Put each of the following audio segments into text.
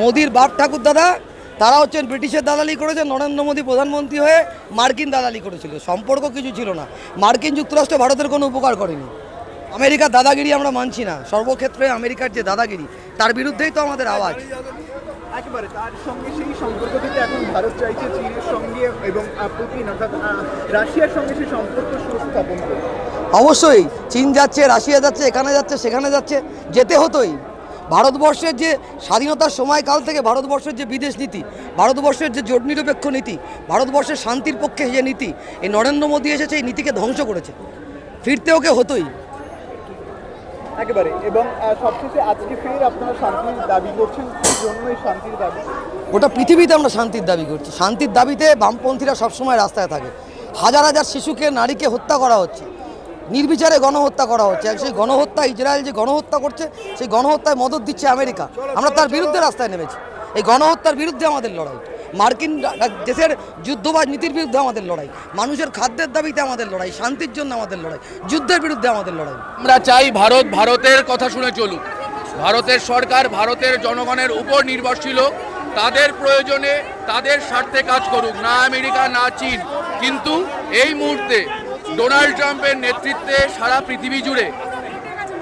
মোদির বাপ ঠাকুর দাদা তারা হচ্ছেন ব্রিটিশের দালালি করেছে নরেন্দ্র মোদী প্রধানমন্ত্রী হয়ে মার্কিন দালালি করেছিল। সম্পর্ক কিছু ছিল না। মার্কিন যুক্তরাষ্ট্র ভারতের কোনো উপকার করেনি। আমেরিকার দাদাগিরি আমরা মানছি না। সর্বক্ষেত্রে আমেরিকার যে দাদাগিরি তার বিরুদ্ধেই তো আমাদের আওয়াজ। একেবারে তার সঙ্গে সেই সম্পর্ক এখন ভারত চাইছে চীনের সঙ্গে এবং পুতিন অর্থাৎ রাশিয়ার সঙ্গে সেই সম্পর্ক সুস্থাপন করতে। অবশ্যই চীন যাচ্ছে রাশিয়া যাচ্ছে এখানে যাচ্ছে সেখানে যাচ্ছে যেতে হতোই। ভারতবর্ষের যে স্বাধীনতার সময়কাল থেকে ভারতবর্ষের যে বিদেশ নীতি ভারতবর্ষের যে জোট নিরপেক্ষ নীতি ভারতবর্ষের শান্তির পক্ষে যে নীতি এই নরেন্দ্র মোদী এসেছে এই নীতিকে ধ্বংস করেছে। ফিরতে ওকে হতোই। একেবারে এবং সবশেষে আজকে ফের আপনারা শান্তির দাবি করছেন কি জন্য এই শান্তির দাবি? গোটা পৃথিবীতে আমরা শান্তির দাবি করছি। শান্তির দাবিতে বামপন্থীরা সবসময় রাস্তায় থাকে। হাজার হাজার শিশুকে নারীকে হত্যা করা হচ্ছে। নির্বিচারে গণহত্যা করা হচ্ছে। সেই গণহত্যা ইসরায়েল যে গণহত্যা করছে, সেই গণহত্যায় মদত দিচ্ছে আমেরিকা। আমরা তার বিরুদ্ধে রাস্তায় নেমেছি। এই গণহত্যার বিরুদ্ধে আমাদের লড়াই। মার্কিন দেশের যুদ্ধবাজ নীতির বিরুদ্ধে আমাদের লড়াই। মানুষের খাদ্যের দাবিতে আমাদের লড়াই, শান্তির জন্য আমাদের লড়াই, যুদ্ধের বিরুদ্ধে আমাদের লড়াই। আমরা চাই ভারত ভারতের কথা শুনে চলুক। ভারতের সরকার ভারতের জনগণের উপর নির্ভরশীল তাদের প্রয়োজনে তাদের স্বার্থে কাজ করুক, না আমেরিকা, না চীন। কিন্তু এই মুহূর্তে ডোনাল্ড ট্রাম্পের নেতৃত্বে সারা পৃথিবী জুড়ে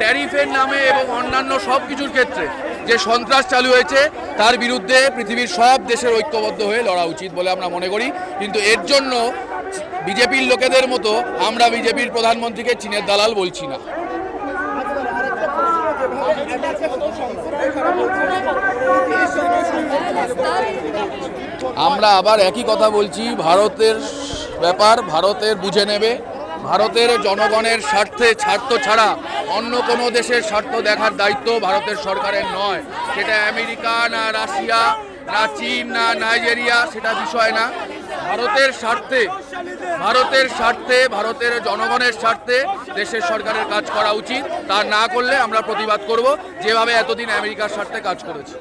ট্যারিফের নামে এবং অন্যান্য সব কিছুর ক্ষেত্রে যে সন্ত্রাস চালু হয়েছে, তার বিরুদ্ধে পৃথিবীর সব দেশের ঐক্যবদ্ধ হয়ে লড়া উচিত বলে আমরা মনে করি। কিন্তু এর জন্য বিজেপির লোকেদের মতো আমরা বিজেপির প্রধানমন্ত্রীকে চীনের দালাল বলছি না। আমরা আবার একই কথা বলছি, ভারতের ব্যাপার ভারতের বুঝে নেবে। ভারতের জনগণের স্বার্থে স্বার্থ ছাড়া অন্য কোনো দেশের স্বার্থ দেখার দায়িত্ব ভারতের সরকারের নয়। সেটা আমেরিকা না রাশিয়া, না চীন, না নাইজেরিয়া, সেটা বিষয় না। ভারতের স্বার্থে ভারতের স্বার্থে, ভারতের জনগণের স্বার্থে দেশের সরকারের কাজ করা উচিত। তা না করলে আমরা প্রতিবাদ করব। যেভাবে এতদিন আমেরিকার স্বার্থে কাজ করেছে।